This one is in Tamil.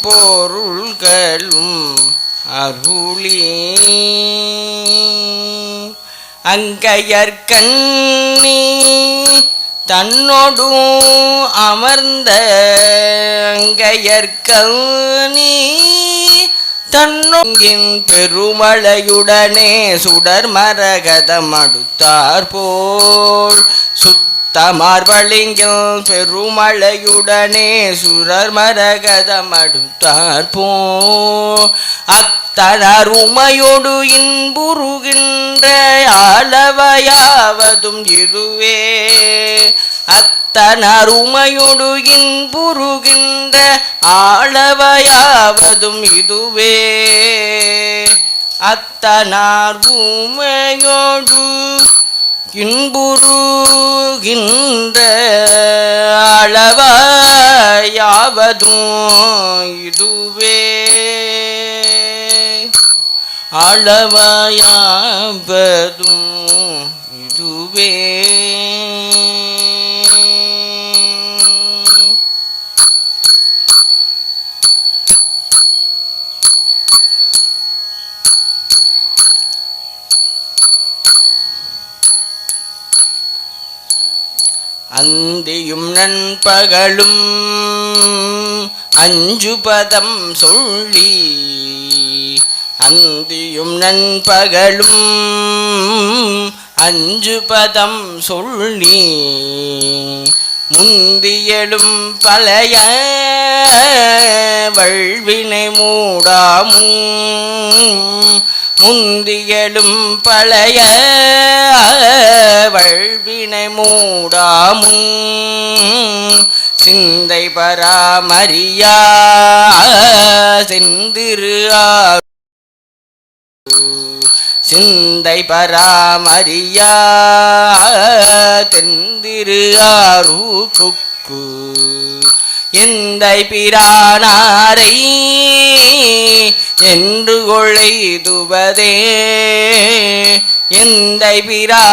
பொருள்களும் அருளி. அங்கையற்கண்ணி தன்னொடும் அமர்ந்த அங்கையற்கண்ணி தன்னொங்கின் பெருமழையுடனே சுடர் மரகதம் அடுத்தார் போல் சுத்த தமார்வழிங்கில் பெருமழையுடனே சுரர் மரகதமடுத்தார் போ அத்தனருமையொடு இன்புருகின்ற உமையொடு அளவையாவதும் இதுவே அத்தனருமையொடு இன்புருகின்ற ஆளவையாவதும் இதுவே. அத்தனார் உமையோடு இன்புருகின்ற அளவையாவதும் இதுவே. அளவையாவதும் இதுவே. அந்தியும் நண்பகலும் அஞ்சு பதம் சொல்லி அந்தியும் நண்பகலும் அஞ்சு பதம் சொல்லி முந்தியலும் பழைய வழ்வினை மூடாமும் முந்தியலும் பழைய மூடாமும் சிந்தை பராமரியா செந்திரு சிந்தை பராமரியா தெந்திரு ஆரூப்புக்கு. எந்தை பிரானாரை என்று கொழைதுவதே எந்தை பிரா